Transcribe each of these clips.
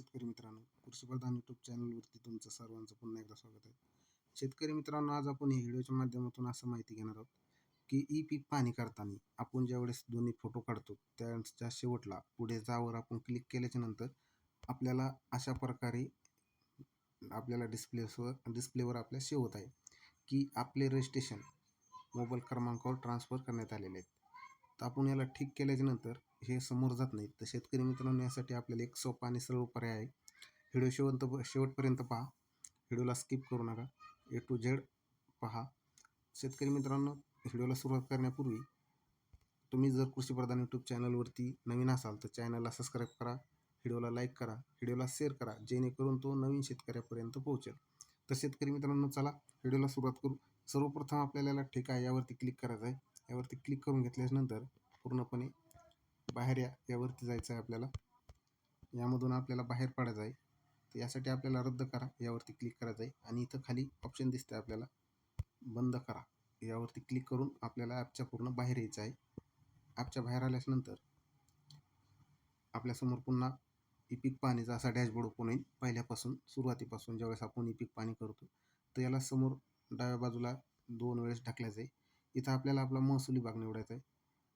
शेतकरी मित्रांनो कृषीप्रधान यूट्यूब चॅनलवरती तुमचं सर्वांचं पुन्हा एकदा स्वागत आहे. शेतकरी मित्रांनो आज आपण हे व्हिडिओच्या माध्यमातून असं माहिती घेणार आहोत की ई पीक पाणी करताना आपण ज्यावेळेस दोन्ही फोटो काढतो त्यांच्या शेवटला पुढे जावर आपण क्लिक केल्याच्यानंतर आपल्याला अशा प्रकारे आपल्याला डिस्प्लेसवर डिस्प्लेवर आपल्या शेवत आहे की आपले रजिस्ट्रेशन मोबाईल क्रमांकावर ट्रान्सफर करण्यात आलेले आहेत. तर आपण याला ठीक केल्याच्यानंतर हे समोर जात नाही तर शेतकरी मित्रांनो यासाठी आपल्याला एक सोपा आणि सरळ पर्याय आहे. व्हिडिओ शेवंत शेवटपर्यंत पहा. व्हिडिओला स्किप करू नका. ए टू झेड पहा. शेतकरी मित्रांनो व्हिडिओला सुरुवात करण्यापूर्वी तुम्ही जर कृषीप्रधान यूट्यूब चॅनलवरती नवीन असाल तर चॅनलला सबस्क्राईब करा. व्हिडिओला लाईक करा. व्हिडिओला शेअर करा जेणेकरून तो नवीन शेतकऱ्यापर्यंत पोहोचेल. तर शेतकरी मित्रांनो चला व्हिडिओला सुरुवात करू. सर्वप्रथम आपल्याला ठीक आहे यावरती क्लिक करायचं आहे. यावरती क्लिक करून घेतल्यानंतर पूर्णपणे बाहेर या यावरती जायचं आहे आपल्याला. यामधून आपल्याला बाहेर पडायचं आहे. तर यासाठी आपल्याला रद्द करा. यावरती क्लिक करायचं आहे. आणि इथं खाली ऑप्शन दिसतं आपल्याला. बंद करा. यावरती क्लिक करून आपल्याला ॲपच्या पूर्ण बाहेर यायचं आहे. ॲपच्या बाहेर आल्याच्यानंतर आपल्यासमोर पुन्हा ई पीक पाणीचा असा डॅशबोर्ड ओपन होईल. पहिल्यापासून सुरुवातीपासून ज्यावेळेस आपण ई पीक पाणी करतो तर याला समोर डाव्या बाजूला दोन वेळेस ढकलायचं आहे. इथं आपल्याला आपला महसूल विभाग निवडायचा आहे.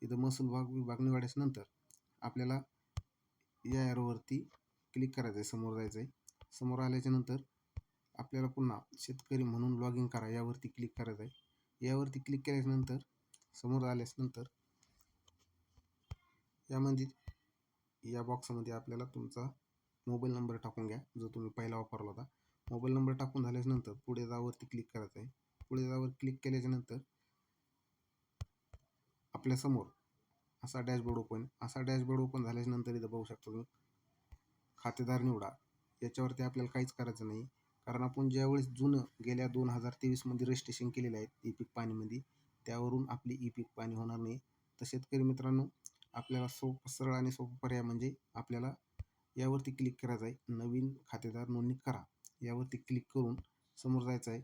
इथं महसूल भाग विभाग निवडायच्यानंतर आपल्याला या ॲरोवरती क्लिक करायचं आहे समोर जायचं आहे. समोर आल्याच्यानंतर आपल्याला पुन्हा शेतकरी म्हणून लॉग इन करा यावरती क्लिक करायचं आहे. यावरती क्लिक केल्याच्यानंतर समोर आल्याच्यानंतर यामध्ये या म्हणजे बॉक्समध्ये आपल्याला तुमचा मोबाईल नंबर टाकून घ्या जो तुम्ही पहिला वापरला होता. मोबाईल नंबर टाकून झाल्याच्यानंतर पुढे जावरती क्लिक करायचं आहे. पुढे जावर क्लिक केल्याच्यानंतर आपल्यासमोर असा डॅशबोर्ड ओपन असा डॅशबोर्ड ओपन झाल्यानंतर इथं बघू शकतो तुम्ही. खातेदार निवडा. याच्यावरती आपल्याला काहीच करायचं नाही. कारण आपण ज्यावेळेस जुनं गेल्या दोन हजार तेवीसमध्ये रजिस्ट्रेशन केलेलं आहे ई पीक पाणीमध्ये त्यावरून आपली ई पीक पाणी होणार नाही. तर शेतकरी मित्रांनो आपल्याला सोप सरळ आणि सोपं पर्याय म्हणजे आपल्याला यावरती क्लिक करायचं आहे. नवीन खातेदार नोंदणी करा. यावरती क्लिक करून समोर जायचं आहे.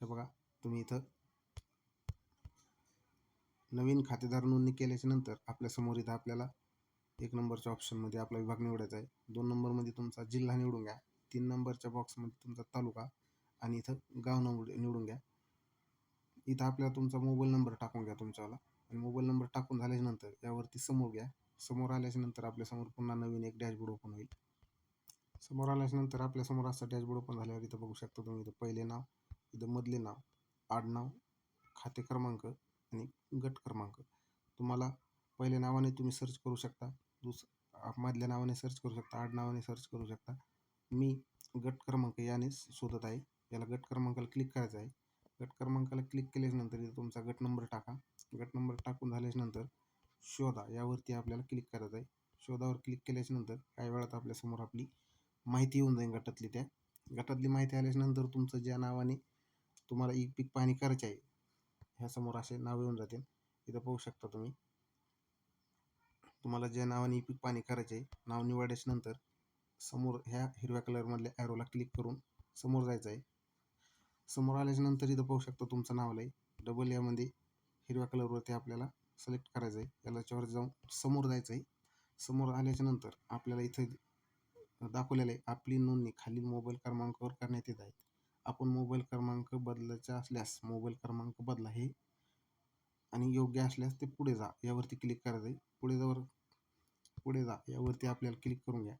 हे बघा तुम्ही इथं नवीन खातेदार नोंदणी केल्याच्यानंतर आपल्यासमोर इथं आपल्याला एक नंबरच्या ऑप्शनमध्ये आपला विभाग निवडायचा आहे. दोन नंबरमध्ये तुमचा जिल्हा निवडून घ्या. तीन नंबरच्या बॉक्समध्ये तुमचा तालुका आणि इथं गाव निवड निवडून घ्या. इथं आपल्याला तुमचा मोबाईल नंबर टाकून घ्या तुमच्यावाला. आणि मोबाईल नंबर टाकून झाल्याच्यानंतर यावरती समोर घ्या. समोर आल्याच्यानंतर आपल्यासमोर पुन्हा नवीन एक डॅशबोर्ड ओपन होईल. समोर आल्याच्यानंतर आपल्यासमोर असं डॅशबोर्ड ओपन झाल्यावर इथं बघू शकता तुम्ही इथं पहिले नाव इथं मधले नाव आडनाव खाते क्रमांक आणि गट क्रमांक. तुम्हाला पहिल्या नावाने तुम्ही सर्च करू शकता दुस मधल्या नावाने सर्च करू शकता आडनावाने सर्च करू शकता. मी गट क्रमांक याने शोधत आहे. याला गट क्रमांकाला क्लिक करायचं आहे. गट क्रमांकाला क्लिक केल्यानंतर इथं तुमचा गट नंबर टाका. गट नंबर टाकून झाल्याच्यानंतर शोधा. यावरती आपल्याला क्लिक करायचं आहे. शोधावर क्लिक केल्याच्यानंतर काही वेळात आपल्यासमोर आपली माहिती येऊन जाईल गटातली त्या. गटातली माहिती आल्याच्यानंतर तुमचं ज्या नावाने तुम्हाला ई पीक पाणी करायचे आहे ह्यासमोर असे नाव येऊन जातील. इथं पाहू शकता तुम्ही. तुम्हाला ज्या नावाने पीक पाणी करायचे आहे नाव निवडायच्या नंतर समोर ह्या हिरव्या कलरमधल्या ॲरोला क्लिक करून समोर जायचं आहे समोर आल्याच्यानंतर इथं पाहू शकता तुमचं नाव आहे डबल यामध्ये हिरव्या कलरवरती आपल्याला सिलेक्ट करायचं आहे याच्यावर जाऊन समोर जायचं आहे समोर आल्याच्यानंतर आपल्याला इथं दाखवलेलं आहे आपली नोंदणी खालील मोबाईल क्रमांकावर करण्यात येत आहे क्रमांक असल्यास मोबाईल क्रमांक बदला हे. आणि योग्य असल्यास ते पुढे जा यावरती क्लिक करायचं आहे पुढे जावर पुढे जा यावरती आपल्याला क्लिक करून घ्या.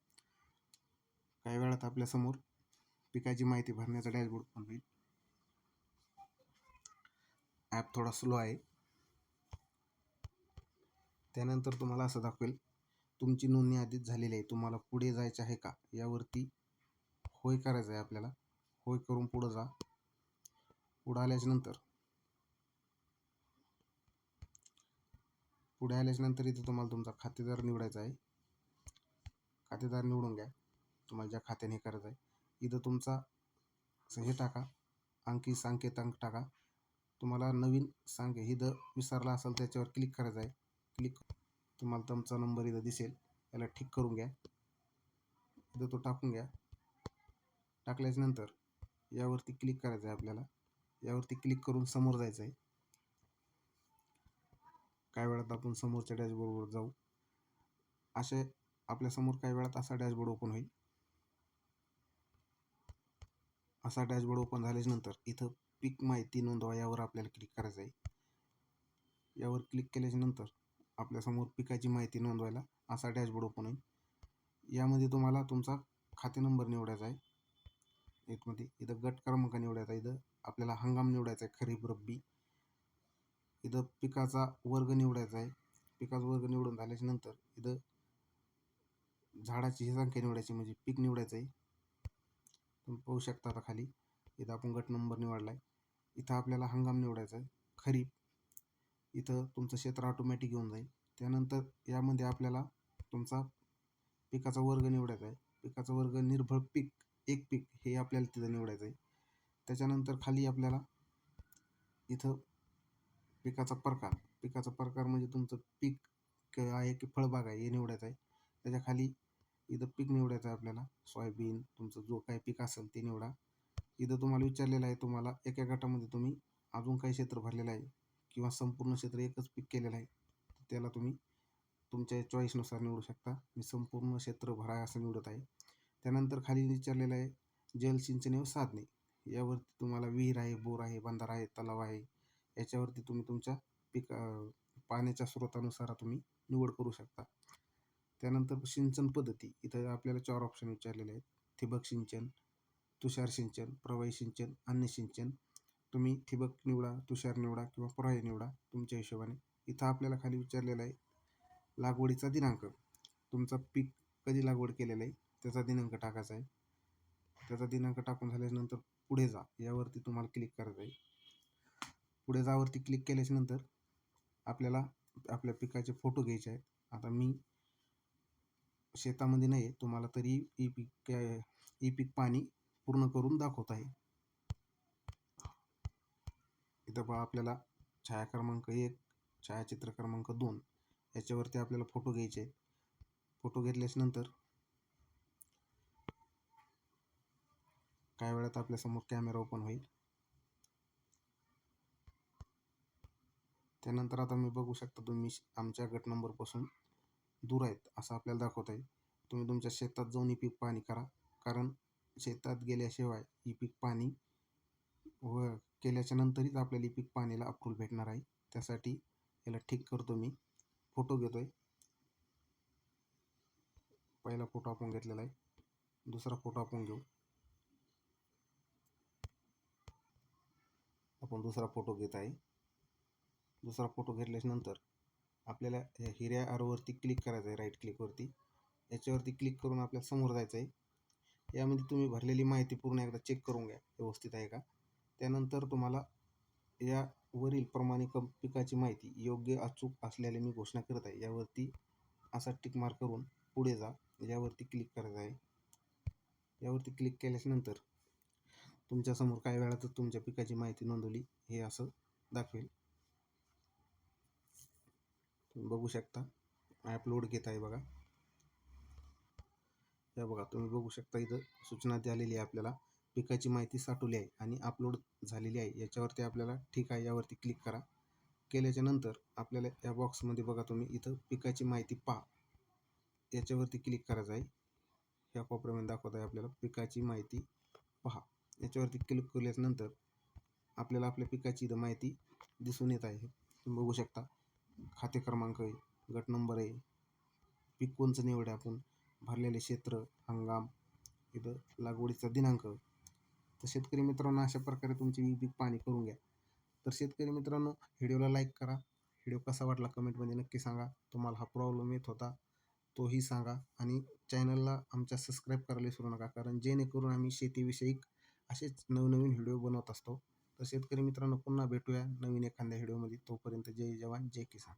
काही वेळात आपल्यासमोर पिकाची माहिती भरण्याचा डॅशबोर्ड पण होईल ॲप थोडा स्लो आहे. त्यानंतर तुम्हाला असं दाखवेल तुमची नोंदणी आधीच झालेली आहे तुम्हाला पुढे जायचं आहे का? यावरती होय करायचं आहे आपल्याला. होय करून पुढं जा. पुढं आल्याच्यानंतर. पुढे आल्याच्यानंतर इथं तुम्हाला तुमचा खातेदार निवडायचा आहे. खातेदार निवडून घ्या. तुम्हाला ज्या खात्याने करायचं आहे. इथं तुमचा हे टाका. अंकी संकेतांक टाका. तुम्हाला नवीन सांगे इथं विसरला असेल त्याच्यावर क्लिक करायचं आहे. क्लिक तुम्हाला तुमचा नंबर इथं दिसेल. याला ठीक करून घ्या. इथं तो टाकून घ्या. टाकल्याच्यानंतर यावरती क्लिक करायचं आहे आपल्याला. यावरती क्लिक करून समोर जायचं आहे काय वेळात आपण समोरच्या डॅशबोर्डवर जाऊ. असे आपल्यासमोर काही वेळात असा डॅशबोर्ड ओपन होईल. असा डॅशबोर्ड ओपन झाल्याच्यानंतर इथं पीक माहिती नोंदवा यावर आपल्याला क्लिक करायचं आहे. यावर क्लिक केल्याच्यानंतर आपल्यासमोर पिकाची माहिती नोंदवायला असा डॅशबोर्ड ओपन होईल. यामध्ये तुम्हाला तुमचा खाते नंबर निवडायचा आहे. एकमध्ये इथं गट क्रमांक निवडायचा आहे इथं आपल्याला हंगाम निवडायचा आहे खरीप रब्बी. इथं पिकाचा वर्ग निवडायचा आहे. पिकाचा वर्ग निवडून झाल्याच्यानंतर इथं झाडाची ही संख्या निवडायची म्हणजे पीक निवडायचं आहे. तुम्ही पाहू शकता आता खाली. इथं आपण गट नंबर निवडला आहे इथं आपल्याला हंगाम निवडायचा आहे खरीप. इथं तुमचं क्षेत्र ऑटोमॅटिक येऊन जाईल. त्यानंतर यामध्ये आपल्याला तुमचा पिकाचा वर्ग निवडायचा आहे. पिकाचा वर्ग निर्भळ पीक. एक पीक हे आपल्याला तिथं निवडायचं आहे त्याच्यानंतर खाली आपल्याला इथं पिकाचा प्रकार पिकाचा प्रकार म्हणजे तुमचं पीक आहे की फळबाग आहे हे निवडायचं आहे त्याच्याखाली इथं पीक निवडायचं आहे आपल्याला सोयाबीन तुमचं जो काही पीक असेल ते निवडा. इथं तुम्हाला विचारलेलं आहे तुम्हाला एका गटामध्ये तुम्ही अजून काही क्षेत्र भरलेलं आहे किंवा संपूर्ण क्षेत्र एकच पीक केलेलं आहे त्याला तुम्ही तुमच्या चॉईसनुसार निवडू शकता. मी संपूर्ण क्षेत्र भरा असं निवडत आहे. त्यानंतर खाली विचारलेलं आहे जलसिंचन व साधने यावरती तुम्हाला विहीर आहे बोर आहे बंधारा आहे तलाव आहे याच्यावरती तुम्ही तुमच्या पीक पाण्याच्या स्रोतानुसार तुम्ही निवड करू शकता. त्यानंतर सिंचन पद्धती इथं आपल्याला चार ऑप्शन विचारलेले आहेत. ठिबक सिंचन तुषार सिंचन प्रवाही सिंचन अन्य सिंचन. तुम्ही ठिबक निवडा तुषार निवडा किंवा प्रवाही निवडा तुमच्या हिशोबाने. इथं आपल्याला खाली विचारलेलं आहे लागवडीचा दिनांक. तुमचा पीक कधी लागवड केलेलं आहे? त्याचा दिनांक टाकायचा आहे. त्याचा दिनांक टाकून झाल्यानंतर पुढे जा. यावरती तुम्हाला क्लिक करायचं आहे. पुढे जावरती क्लिक केल्याच्यानंतर आपल्याला आपल्या पिकाचे फोटो घ्यायचे आहेत. आता मी शेतामध्ये नाही आहे तुम्हाला तरी ई पीक ई पीक पाणी पूर्ण करून दाखवत आहे. इथं पहा आपल्याला छाया क्रमांक एक छायाचित्र क्रमांक दोन याच्यावरती आपल्याला फोटो घ्यायचे आहेत. फोटो घेतल्याच्यानंतर काही वेळात आपल्यासमोर कॅमेरा ओपन होईल. त्यानंतर आता मी बघू शकता तुम्ही श- आमच्या गट नंबरपासून दूर आहेत असं आपल्याला दाखवत आहे. तुम्ही तुमच्या शेतात जाऊन ही पीक पाणी करा. कारण शेतात गेल्याशिवाय ही पीक पाणी व केल्याच्या नंतरच आपल्याला ही पीक पाणीला अप्रूव्ह भेटणार आहे. त्यासाठी याला ठीक करतो मी. फोटो घेतो आहे पहिला फोटो आपण घेतलेला आहे. दुसरा फोटो आपण घेऊ. आपण दुसरा फोटो घेत आहे. दुसरा फोटो घेतल्याच्या नंतर आपल्याला या हिऱ्या आरोवरती क्लिक करायचं आहे राईट क्लिकवरती याच्यावरती क्लिक करून आपल्यासमोर जायचं आहे. यामध्ये तुम्ही भरलेली माहिती पूर्ण एकदा चेक करून घ्या व्यवस्थित आहे का? त्यानंतर तुम्हाला या वरील प्रमाणिक पिकाची माहिती योग्य अचूक असल्याने मी घोषणा करत आहे. यावरती असा टिक मार्क करून पुढे जा यावरती क्लिक करायचं आहे. यावरती क्लिक केल्याच्यानंतर तुमच्यासमोर काही वेळातच तुमच्या पिकाची माहिती नोंदवली हे असं दाखवेल. तुम्ही बघू शकता. ॲपलोड घेत आहे बघा. या बघा तुम्ही बघू शकता इथं सूचना द्यालेली आहे आपल्याला. पिकाची माहिती साठवली आहे आणि अपलोड झालेली आहे. याच्यावरती आपल्याला ठीक आहे यावरती क्लिक करा. केल्याच्यानंतर आपल्याला या बॉक्समध्ये बघा तुम्ही इथं पिकाची माहिती पा याच्यावरती क्लिक करायचं आहे. ह्या कोपऱ्यामध्ये दाखवत आहे आपल्याला पिकाची माहिती याच्यावरती क्लिक केल्यानंतर आपल्याला आपल्या पिकाची इथं माहिती दिसून येत आहे. तुम्ही बघू शकता खाते क्रमांक आहे गट नंबर आहे पीक कोणचं निवड आहे आपण भरलेले क्षेत्र हंगाम इथं लागवडीचा दिनांक. तर शेतकरी मित्रांनो अशा प्रकारे तुमचे पीक पाणी करून घ्या. तर शेतकरी मित्रांनो व्हिडिओला लाईक करा. व्हिडिओ कसा वाटला कमेंटमध्ये नक्की सांगा. तुम्हाला हा प्रॉब्लेम येत होता तोही सांगा. आणि चॅनलला आमच्या सबस्क्राईब करायला विसरू नका. कारण जेणेकरून आम्ही शेतीविषयक असेच नवनवीन व्हिडिओ बनवत असतो. तर शेतकरी मित्रांनो पुन्हा भेटूया नवीन एखाद्या व्हिडिओमध्ये. तोपर्यंत जय जवान जय किसान.